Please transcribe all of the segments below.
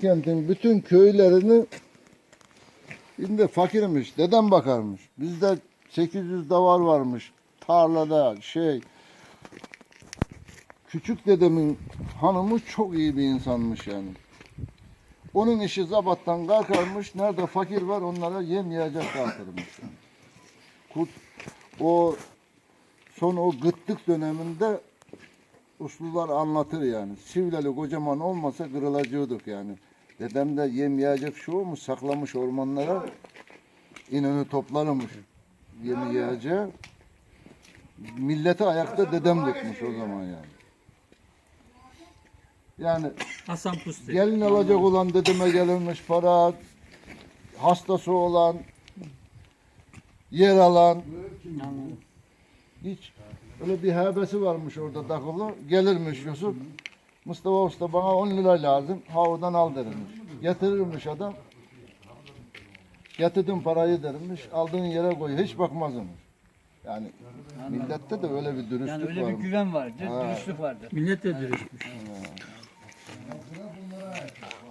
Kentin bütün köylerini şimdi fakirmiş, dedem bakarmış. Bizde 800 davar varmış. Tarlada şey. Küçük dedemin hanımı çok iyi bir insanmış yani. Onun işi zabattan kalkarmış. Nerede fakir var onlara yem yiyecek dağıtırmış. Yani. Kurt, o son o gıtlık döneminde uslular anlatır yani. Sivleli kocaman olmasa kırılacaktık yani. Dedem de yem yiyecek şu mu saklamış ormanlara inanı toplarmış yemi yiyeceği. Milleti ayakta dedem tutmuş o zaman yani. Yani Hasan Pusti. gelin alacak olan dedeme gelirmiş para, hastası olan, yer alan. Hiç. Öyle bir hebesi varmış orada takılı. Gelirmiş Yusuf. Mustafa Usta bana 10 lira lazım. Ha oradan al dermiş. Getirirmiş adam. Getirdim parayı dermiş. Aldığın yere koy. Hiç bakmazmış. Yani millette de öyle bir dürüstlük Yani öyle bir varmış. güven vardır, Ha. dürüstlük vardır. Millet de dürüstmüş.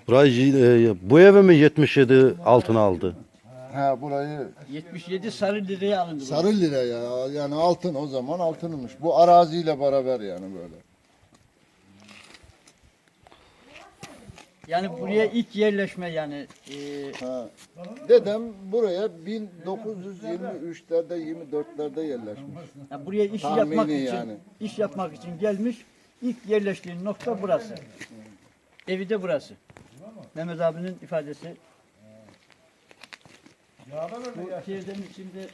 Burayı e, bu eve mi 77 altın aldı? Ha burayı 77 sarı liraya alındı. sarı lira ya. Yani altın o zaman altınmış. Bu araziyle beraber yani böyle. Yani buraya ilk yerleşme yani e, Ha. Dedem buraya 1923'lerde 24'lerde yerleşmiş. yani buraya iş Tahmini yapmak için yani. iş yapmak için gelmiş. İlk yerleştiği nokta burası. Evi de burası. Mehmet abinin ifadesi. Bu şehirden içinde